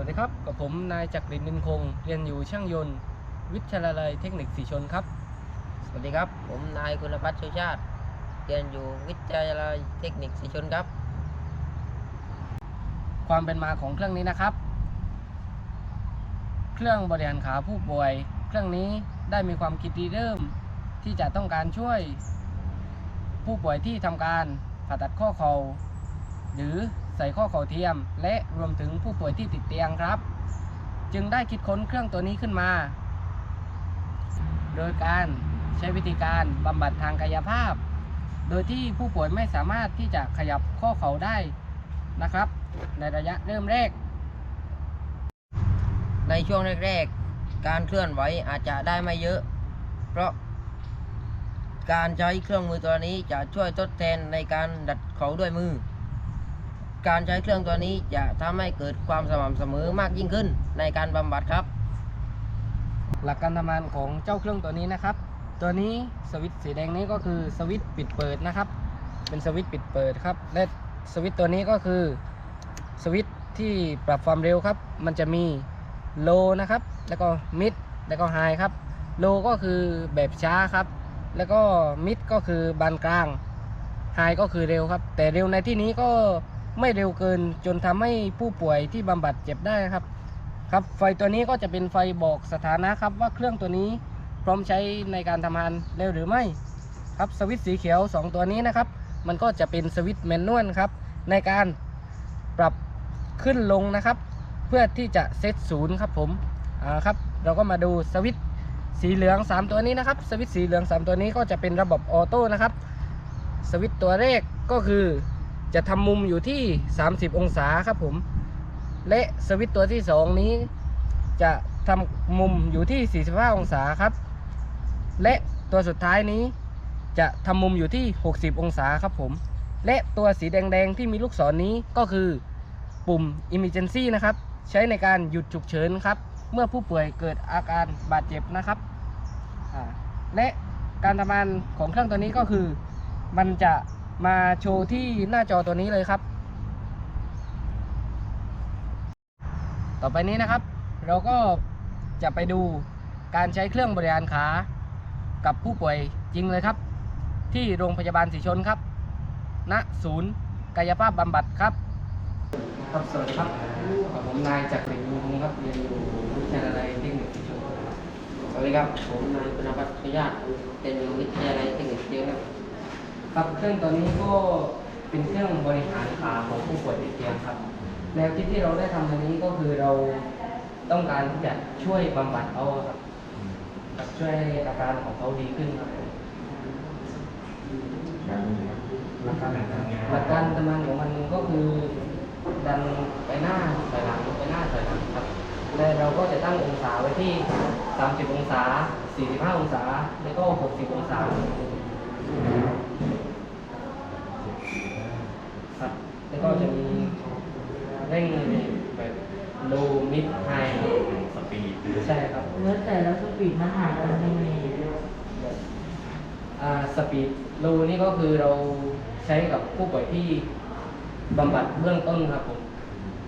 วัสดีครับ กับผมนายจักรินทร์นินคง เรียนอยู่ช่างยนต์ วิทยาลัยเทคนิคสีชนครับ สวัสดีครับ ผมนายคุณพัฒน์ชูชาติ เรียนอยู่วิทยาลัยเทคนิคศรีชนครับ ความเป็นมาของเครื่องนี้นะครับ เครื่องบริหารขาผู้ป่วย เครื่องนี้ได้มีความคิดริเริ่ม ที่จะต้องการช่วย ผู้ป่วยที่ทำการผ่าตัดข้อเข่าหรือ ใส่ข้อเข่าเทียม และรวมถึงผู้ป่วยที่ติดเตียงครับ จึงได้คิดค้นเครื่องตัวนี้ขึ้นมา โดยการใช้วิธีการบำบัดทางกายภาพ โดยที่ผู้ป่วยไม่สามารถที่จะขยับข้อเข่าได้นะครับ ในระยะเริ่มแรก ในช่วงแรกๆ การเคลื่อนไหวอาจจะได้ไม่เยอะ เพราะการใช้เครื่องมือตัวนี้จะช่วยทดแทนในการดัดเขาด้วยมือ การใช้เครื่องตัวนี้จะทำให้เกิดความสม่ำเสมอมากยิ่งขึ้นในการบำบัดครับ หลักการทำงานของเจ้าเครื่องตัวนี้นะครับ ตัวนี้สวิตช์สีแดงนี้ก็คือสวิตช์ปิดเปิดนะครับ เป็นสวิตช์ปิดเปิดครับ และสวิตช์ตัวนี้ก็คือสวิตช์ที่ปรับความเร็วครับ มันจะมีโลนะครับ แล้วก็มิดแล้วก็ไฮครับ โลก็คือแบบช้าครับ แล้วก็มิดก็คือบานกลางไฮก็คือเร็วครับ แต่เร็วในที่นี้ก็ ไม่เร็วเกินจนทำให้ผู้ป่วยที่บำบัดเจ็บได้ครับ ครับไฟตัวนี้ก็จะเป็นไฟบอกสถานะครับว่าเครื่องตัวนี้พร้อมใช้ในการทำงานเร็วหรือไม่ครับสวิตช์สีเขียว 2 ตัวนี้นะครับ มันก็จะเป็นสวิตช์แมนนวลครับ ในการปรับขึ้นลงนะครับ เพื่อที่จะเซตศูนย์ครับผมอ่าครับเราก็มาดูสวิตช์สีเหลือง 3 ตัวนี้นะครับสวิตช์สีเหลือง 3 ตัวนี้ก็จะเป็นระบบออโต้นะครับสวิตช์ตัวแรกก็คือ จะทำมุมอยู่ที่ 30 องศาครับผม และสวิตตัวที่ 2 นี้ จะทำมุมอยู่ที่ 45 องศาครับ และตัวสุดท้ายนี้ จะทำมุมอยู่ที่ 60 องศาครับผม และตัวสีแดงๆที่มีลูกศรนนี้ก็คือปุ่ม emergency นะครับ ใช้ในการหยุดฉุกเฉินครับ เมื่อผู้ป่วยเกิดอาการบาดเจ็บนะครับและการทำงานของเครื่องตัวนี้ก็คือ มันจะ มาโชว์ที่หน้าจอตัวนี้เลยครับ ต่อไปนี้นะครับ เราก็จะไปดูการใช้เครื่องบริหารขากับผู้ป่วยจริงเลยครับ ที่โรงพยาบาลศรีชนครับ ณศูนย์กายภาพบำบัดครับ ครับสวัสดีครับผมนายจักรินทร์มุงครับเรียนอยู่วิทยาลัยเทคนิคศรีชนสวัสดีครับผมนายคุณพัฒน์ชูชาติเรียนอยู่วิทยาลัยเทคนิคศรีชนครับ ครับเครื่องตัวนี้ก็เป็นเครื่องบริหารขาของผู้ป่วยติดเตียงครับ แนวคิดที่เราได้ทำอันนี้ก็คือเราต้องการที่จะช่วยบำบัดเขาครับครับช่วยให้อาการของเขาดีขึ้นครับหลักการหลักการทำงานของมันก็คือดันไปหน้าถอยหลังไปหน้าถอยหลังครับและเราก็จะตั้งองศาไว้ที่ 30 องศา 45 องศา แล้วก็ 60 องศา ครับ แล้วก็จะมีเร่งแบบโลมิดไฮสปีดใช่ครับแล้วแต่ละสปีดมันห่างกันยังไงอ่าสปีดโลนี่ก็คือเราใช้กับผู้ป่วยที่บำบัดเบื้องต้นครับผม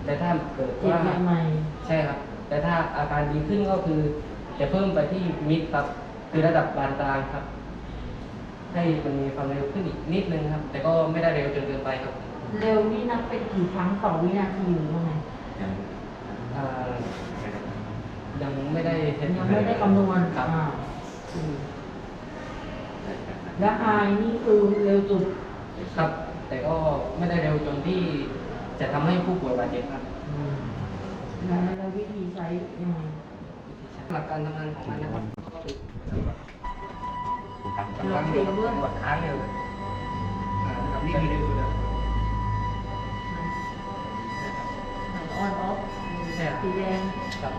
แต่ถ้าเกิดเจ็บว่าใหม่ใช่ครับ แต่ถ้าอาการดีขึ้นก็คือจะเพิ่มไปที่มิดครับ คือระดับปานกลางครับ ให้มันมีความเร็วขึ้นอีกนิดนึงครับ แต่ก็ไม่ได้เร็วจนเกินไปครับๆ เร็วนี่นับเป็นกี่ครั้งต่อวินาทีหรือยังไงยังอ่ายังไม่ได้เห็นยังไม่ได้คำนวณครับอ่าอืมแล้วไฮนี่คือเร็วสุดครับ แต่ก็ไม่ได้เร็วจนที่จะทำให้ผู้ป่วยบาดเจ็บครับอืมแล้วแล้ววิธีใช้ยังไงหลักการทำงานของมันนะครับก็คือคุณทำกำลังเดียวเบื้องกดค้างเร็วอ่านะครับนี่คือเร็วสุดแล้วอ สีแดงครับ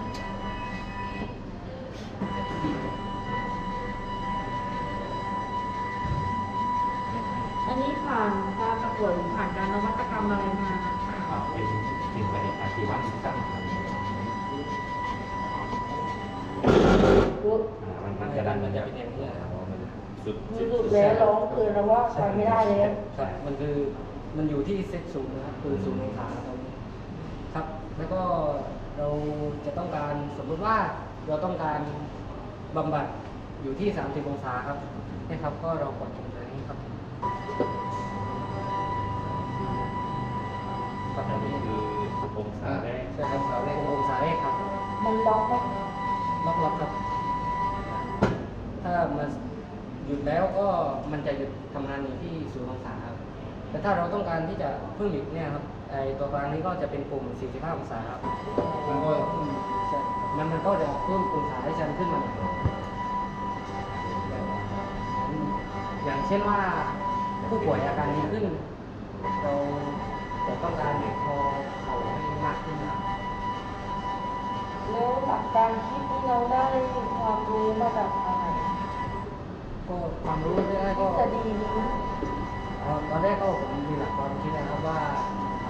อันนี้ผ่านการประกวดหรือผ่านการนวัตกรรมอะไรมาอ่าเป็นสิ่งประดิษฐ์อาชีวศึกษาครับรู้อ่ามันมันจะดันมันจะเป็นอย่างนี้ครับเพราะมันสุดรู้สึกแล้วร้องเกินแล้วว่าไปไม่ได้แล้วครับมันคือมันอยู่ที่เซตศูนย์นะครับคือศูนย์องศาตรงนี้ครับ แล้วก็ เราจะต้องการสมมุติว่าเราต้องการบำบัดอยู่ที่ 30 องศาครับนี่ครับ ก็เรากดตรงนี้ครับครับอันนี้คือองศาแรกใช่ครับเสาแรกองศาแรกครับ มันล็อกไหมล็อกล็อกครับ ถ้ามันหยุดแล้วก็มันจะหยุดทำงานอยู่ที่ศูนย์องศาครับแต่ถ้าเราต้องการที่จะเพิ่มอีกเนี่ยครับ ไอตัวกลางนี้ก็จะเป็นปุ่ม 45 องศาครับมันก็อืมใช่มันมันก็จะเพิ่มองศาให้ชันขึ้นมาหน่อยอย่างเช่นว่าผู้ป่วยอาการดีขึ้น เราจะต้องการคอเข่าให้มากขึ้นครับแล้วหลักการคิดที่เราได้ความรู้มาจากอะไรก็ความรู้แรกๆก็จะดีนี้เอ่อตอนแรกก็ผมมีหลักความคิดนะครับว่า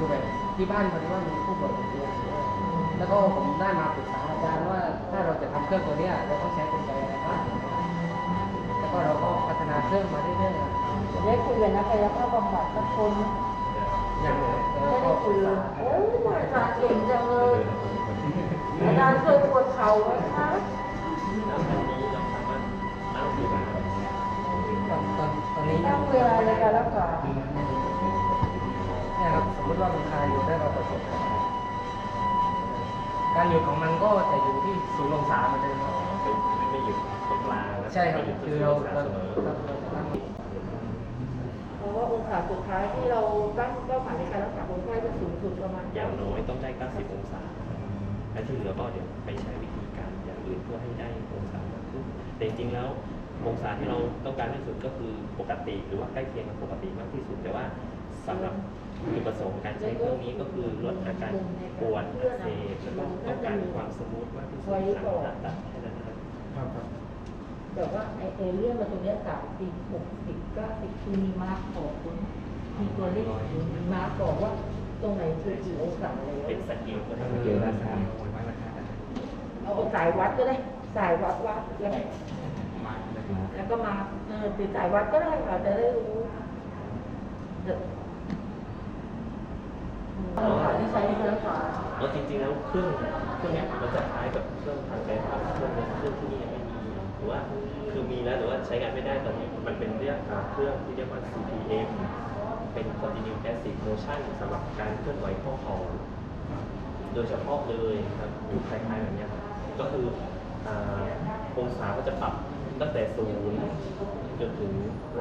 คือแบบที่บ้านพอดีว่ามีผู้ป่วยติดเตียงด้วยแล้วก็ผมได้มาปรึกษาอาจารย์ว่าถ้าเราจะทำเครื่องตัวเนี้ยเราต้องใช้กลไกอะไรบ้างแล้วก็เราก็พัฒนาเครื่องมาเรื่อยๆครับจะได้คุยกับนักกายภาพบำบัดสักคนอย่างเอไม่อได้ก็คุยโอ้ยอาจารย์เก่งจังเลยอาจารย์เคยปวดเข่าไหมคะแล้วอันนี้เราสามารถนั่งดูได้ตอนตอนตอนนี้ตั้งเวลาในการรักษาเนี่ยครับสมมติว่ามันคาอยู่ได้เราประสบการหยุดของมันก็จะอยู่ที่ศูนย์องศาเหมือนเดิมครับไม่ไม่หยุดตรงกลางนะใช่ครับไม่หยุดคือที่เราองศาเราเสมอเราเราจะตั้งเพราะว่าองศาสุดท้ายที่เราตั้งเป้าหมายในการรักษาคนไข้จะสูงสุดประมาณอย่างน้อยต้องได้ 90 องศาและที่เหลือก็เดี๋ยวไปใช้วิธีการอย่างอื่นเพื่อให้ได้องศามากขึ้นแต่จริงๆแล้วองศาที่เราต้องการที่สุดก็คือปกติ หรือว่าใกล้เคียงกับปกติมากที่สุดแต่ว่า สำหรับจุดประสงค์การใช้เครื่องนี้ก็คือลดอาการปวดอักเสบแล้วก็ต้องการความสมูทมากที่สุดสามารถตัดแค่นั้นนะครับครับครับแต่ว่าไอเอเลี่ยนมาตรงเนี้สามสิบหกสิบเก้าสิบคือมีมาร์กบอกคุณมีตัวเลขมีมาร์กบอกว่าตรงไหนคือกี่องศาแล้วเป็นสกิลก็ได้เกี่ยวกับสายเอาสายวัดก็ได้สายวัดวัดแล้วแล้วก็มาเออติดสายวัดก็ได้ค่ะจะได้รู้ ที่ใช้ในการรักษาแล้วจริงๆแล้วเครื่องเครื่องเนี้ยมันจะคล้ายกับเครื่องทางกายภาพเครื่องเครื่องที่นี่ยังไม่มีหรือว่าคือมีแล้วแต่ว่าใช้งานไม่ได้ตอนนี้มันเป็นเรียกอ่าเครื่องที่เรียกว่า CPM เป็น Continuous Passive Motion สำหรับการเคลื่อนไหวข้อเข่าโดยเฉพาะเลยครับอยู่คล้ายๆแบบเนี้ยก็คือองศาก็จะปรับตั้งแต่ศูนย์จนถึง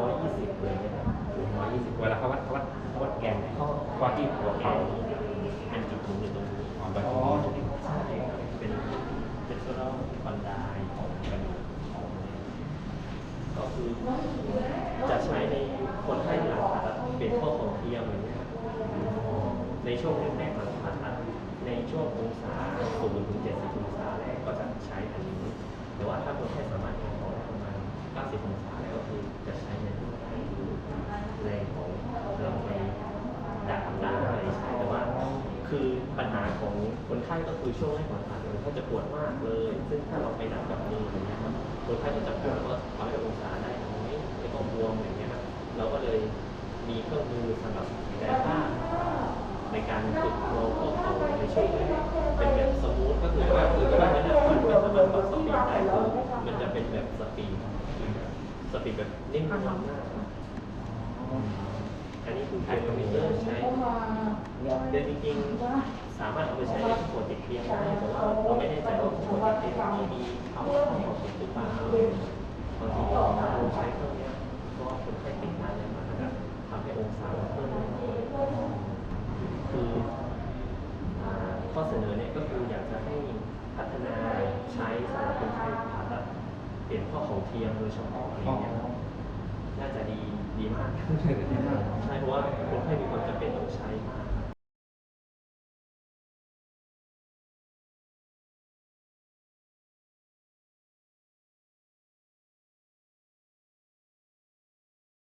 120เลยนะครับถึง120เวลาเขาวัดเขาวัดเขาวัดแกนเขาวัดที่หัวเข่า เป็นจุดศูนย์อยู่ตรงนี้อ๋อใช่ครับเป็นเป็นส่วนรอบบันไดของกระดูกของก็คือจะใช้ในคนไข้หลังผ่าตัดเป็นข้อของเทียมอย่างเงี้ยในช่วงแรกๆหลังผ่าตัดในช่วงองศาศูนย์ถึงเจ็ดสิบองศาแรกก็จะใช้อันนี้แต่ว่าถ้าคนไข้สามารถทำขอได้ประมาณ90องศาแล้วก็คือจะใช้ในรูปให้ดูแรงของเราในดักได้ใช่แต่ว่า คือ ปัญหาของคนไข้ก็คือช่วงแรกก่อนผ่าตัดคนไข้จะปวดมากเลย ซึ่งถ้าเราไปดับกับมืออย่างเงี้ยครับคนไข้ก็จะปวดว่าร้อยองศาได้น้อยแล้วก็บวมอย่างเงี้ยครับเราก็เลยมีเครื่องมือสำหรับแก้ผ้าในการฝึกเราข้อเขาในช่วงแรกเป็นแบบสมูทก็คือว่าคือว่ามันมันไม่สามารถปรับสปีดได้คือมันจะเป็นแบบสปีดสปีดแบบนิ่มนวลมากอันนี้คือไฮโดรมิเตอร์ใช้เข้ามาเดี๋ยวจริงๆ สามารถเอาไปใช้ในผู้ป่วยติดเตียงได้แต่ว่าเราไม่แน่ใจว่าผู้ป่วยติดเตียงที่มีภาวะของติดหรือเปล่าบางทีเราใช้เครื่องนี้ก็คนไข้ติดนานเลยมากนะครับทำให้องศาเพิ่มคือข้อเสนอเนี่ยก็คืออยากจะให้พัฒนาใช้สำหรับคนไข้ผ่าตัดเปลี่ยนข้อของเทียมโดยเฉพาะอะไรเงี้ยน่าจะดีดีมากใช่เพราะว่าคนไข้มีความจ